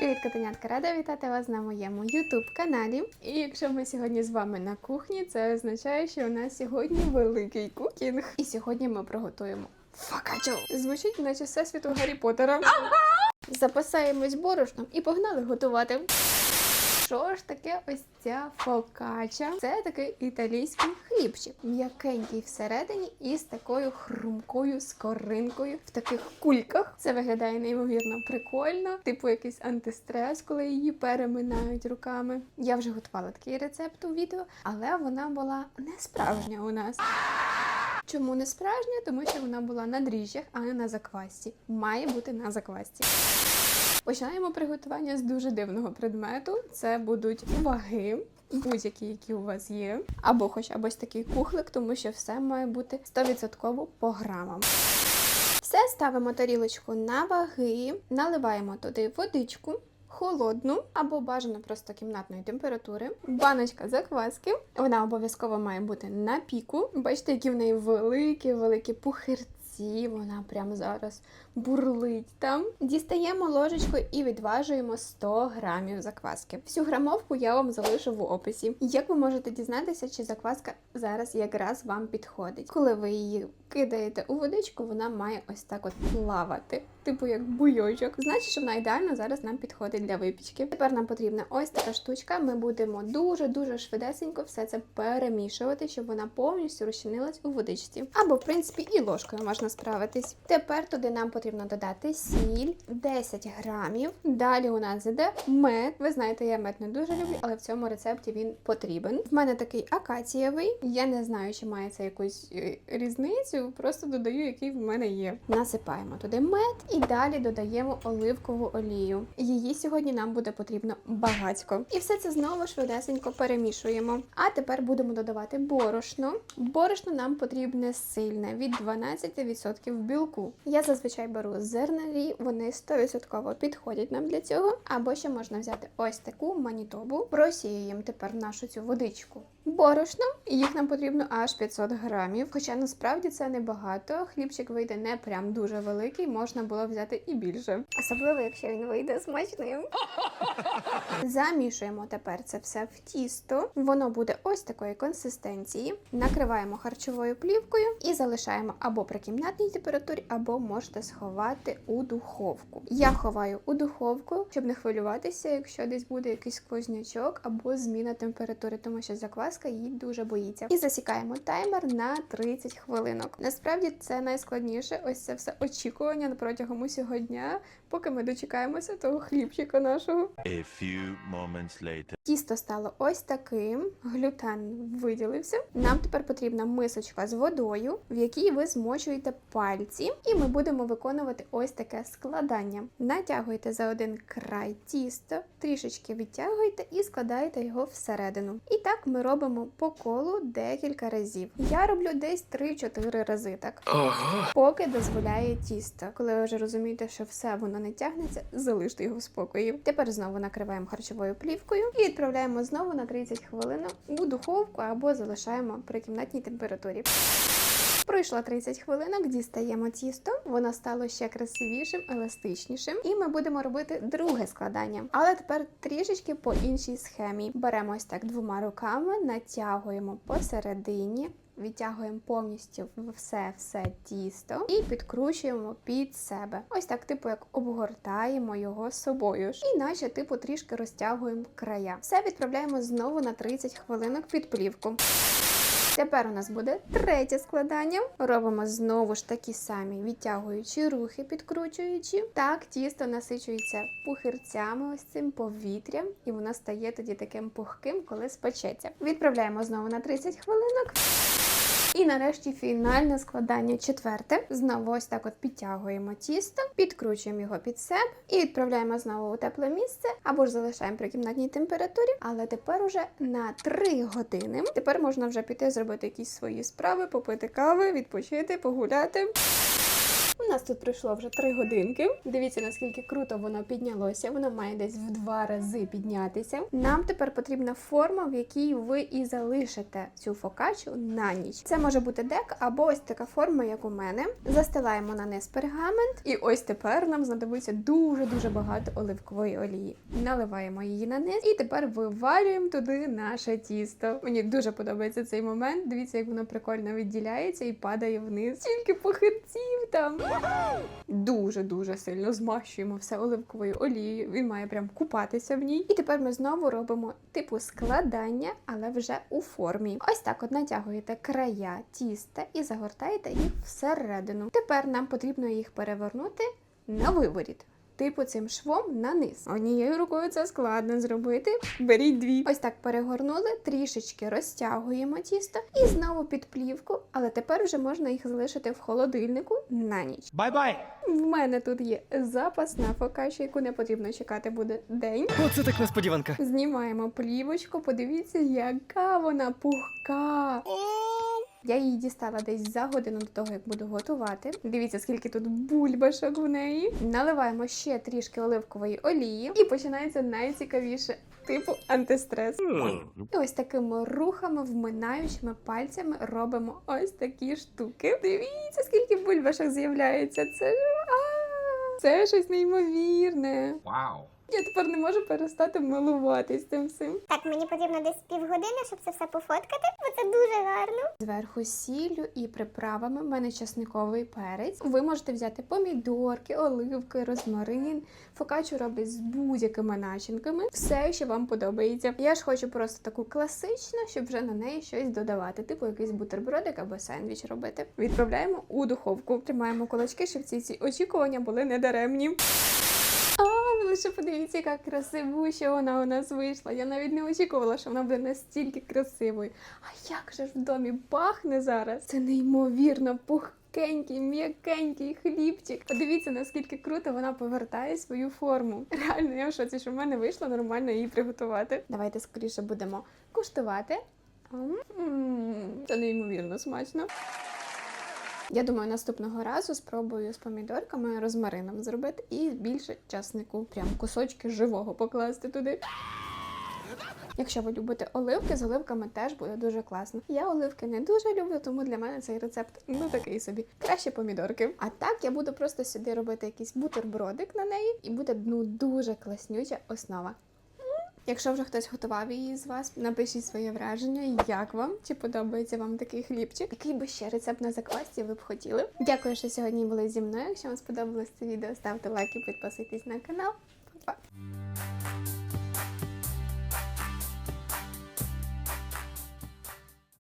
Привіт, котенятка! Рада вітати вас на моєму YouTube каналі. І якщо ми сьогодні з вами на кухні, це означає, що у нас сьогодні великий кукінг. І сьогодні ми приготуємо факачо. Звучить, наче всесвіту Гаррі Поттера. Запасаємось борошном і погнали готувати. Що ж таке ось ця фокача? Це такий італійський хлібчик, м'якенький всередині і з такою хрумкою скоринкою в таких кульках. Це виглядає неймовірно прикольно, типу якийсь антистрес, коли її переминають руками. Я вже готувала такий рецепт у відео, але вона була не справжня у нас. Чому не справжня? Тому що вона була на дріжджах, а не на заквасці. Має бути на заквасці. Починаємо приготування з дуже дивного предмету. Це будуть ваги. Будь-які, які у вас є, або хоча б ось такий кухлик, тому що все має бути 100% по грамам. Все ставимо тарілочку на ваги, наливаємо туди водичку. Холодну або бажано просто кімнатної температури. Баночка закваски. Вона обов'язково має бути на піку. Бачите, які в неї великі, великі пухирці. Вона прямо зараз бурлить там. Дістаємо ложечку і відважуємо 100 грамів закваски. Всю грамовку я вам залишу в описі. Як ви можете дізнатися, чи закваска зараз якраз вам підходить? Коли ви її кидаєте у водичку, вона має ось так от плавати, типу як буйочок. Значить, що вона ідеально зараз нам підходить для випічки. Тепер нам потрібна ось така штучка. Ми будемо дуже-дуже швидесенько все це перемішувати, щоб вона повністю розчинилась у водичці. Або, в принципі, і ложкою можна справитись. Тепер туди нам потрібно додати сіль 10 грамів. Далі у нас іде мед. Ви знаєте, я мед не дуже люблю, але в цьому рецепті він потрібен. В мене такий акацієвий. Я не знаю, чи має це якусь е, різницю, просто додаю, який в мене є. Насипаємо туди мед і далі додаємо оливкову олію. Її сьогодні нам буде потрібно багатько. І все це знову швидесенько перемішуємо. А тепер будемо додавати борошно. Борошно нам потрібне сильне від 12% білку. Я зазвичай беру зернові, вони 100% підходять нам для цього. Або ще можна взяти ось таку манітобу, просіюємо тепер в нашу цю водичку. Борошно, їх нам потрібно аж 500 грамів. Хоча насправді це небагато. Хлібчик вийде не прям дуже великий, можна було взяти і більше. Особливо, якщо він вийде смачним. Замішуємо тепер це все в тісто. Воно буде ось такої консистенції. Накриваємо харчовою плівкою і залишаємо або при кімнатній температурі, або можете сховати у духовку. Я ховаю у духовку, щоб не хвилюватися, якщо десь буде якийсь сквознячок або зміна температури, тому що закваска її дуже боїться. І засікаємо таймер на 30 хвилинок. Насправді це найскладніше. Ось це все очікування протягом усього дня, поки ми дочекаємося того хлібчика нашого. A few moments later. Тісто стало ось таким, глютен виділився. Нам тепер потрібна мисочка з водою, в якій ви змочуєте пальці, і ми будемо виконувати ось таке складання. Натягуєте за один край тісто, трішечки відтягуєте і складаєте його всередину. І так ми робимо по колу декілька разів. Я роблю десь 3-4 рази так. Поки дозволяє тісто. Коли ви вже розумієте, що все воно не тягнеться, залиште його в спокої. Тепер знову накриваємо харчовою плівкою і відправляємо знову на 30 хвилин у духовку або залишаємо при кімнатній температурі. Пройшло 30 хвилинок, дістаємо тісто, воно стало ще красивішим, еластичнішим, і ми будемо робити друге складання. Але тепер трішечки по іншій схемі. Беремо ось так двома руками, натягуємо посередині. Відтягуємо повністю все-все тісто і підкручуємо під себе. Ось так, типу, як обгортаємо його собою ж. І наче, типу, трішки розтягуємо края. Все відправляємо знову на 30 хвилинок під плівку. Тепер у нас буде третє складання. Робимо знову ж такі самі відтягуючі рухи, підкручуючи. Так, тісто насичується пухирцями, ось цим повітрям, і воно стає тоді таким пухким, коли спечеться. Відправляємо знову на 30 хвилинок. І нарешті фінальне складання четверте. Знову ось так от підтягуємо тісто, підкручуємо його під себе і відправляємо знову у тепле місце або ж залишаємо при кімнатній температурі. Але тепер уже на 3 години. Тепер можна вже піти зробити якісь свої справи, попити кави, відпочити, погуляти. Нас тут пройшло вже 3 годинки. Дивіться, наскільки круто воно піднялося. Воно має десь в два рази піднятися. Нам тепер потрібна форма, в якій ви і залишите цю фокачу на ніч. Це може бути дек або ось така форма, як у мене. Застилаємо на низ пергамент, і ось тепер нам знадобиться дуже дуже багато оливкової олії. Наливаємо її на низ, і тепер вивалюємо туди наше тісто. Мені дуже подобається цей момент. Дивіться, як воно прикольно відділяється і падає вниз. Тільки похитців там. Дуже дуже сильно змащуємо все оливковою олією. Він має прям купатися в ній. І тепер ми знову робимо типу складання, але вже у формі. Ось так от натягуєте края тіста і загортаєте їх всередину. Тепер нам потрібно їх перевернути на виворіт. Типу цим швом на низ. Однією рукою це складно зробити. Беріть дві. Ось так перегорнули, трішечки розтягуємо тісто і знову під плівку, але тепер вже можна їх залишити в холодильнику на ніч. Бай-бай! В мене тут є запасна фокача, яку не потрібно чекати буде день. Оце так несподіванка. Знімаємо плівочку, подивіться, яка вона пухка. Я її дістала десь за годину до того, як буду готувати. Дивіться, скільки тут бульбашок в неї. Наливаємо ще трішки оливкової олії, і починається найцікавіше. Типу антистрес. І ось такими рухами, вминаючими пальцями робимо ось такі штуки. Дивіться, скільки бульбашок з'являється. Це а, це щось неймовірне. Вау! Я тепер не можу перестати милуватись цим всім. Так, мені потрібно десь півгодини, щоб це все пофоткати, бо це дуже гарно. Зверху сіллю і приправами. У мене часниковий перець. Ви можете взяти помідорки, оливки, розмарин. Фокачу роблять з будь-якими начинками. Все, що вам подобається. Я ж хочу просто таку класичну, щоб вже на неї щось додавати, типу якийсь бутербродик або сендвіч робити. Відправляємо у духовку. Тримаємо кулачки, щоб ці ці очікування були недаремні. Лише подивіться, яка красивуща вона у нас вийшла. Я навіть не очікувала, що вона буде настільки красивою. А як же ж в домі пахне зараз? Це неймовірно пухкенький, м'якенький хлібчик. Подивіться, наскільки круто вона повертає свою форму. Реально, я в шоці, що в мене вийшло нормально її приготувати. Давайте скоріше будемо куштувати. М, Це неймовірно смачно. Я думаю, наступного разу спробую з помідорками розмарином зробити і більше часнику. Прям кусочки живого покласти туди. Якщо ви любите оливки, з оливками теж буде дуже класно. Я оливки не дуже люблю, тому для мене цей рецепт ну такий собі. Краще помідорки. А так я буду просто сюди робити якийсь бутербродик на неї, і буде ну дуже класнюча основа. Якщо вже хтось готував її з вас, напишіть своє враження, як вам, чи подобається вам такий хлібчик, який би ще рецепт на заквасті ви б хотіли. Дякую, що сьогодні були зі мною. Якщо вам сподобалось це відео, ставте лайк і підписуйтесь на канал. Па-па!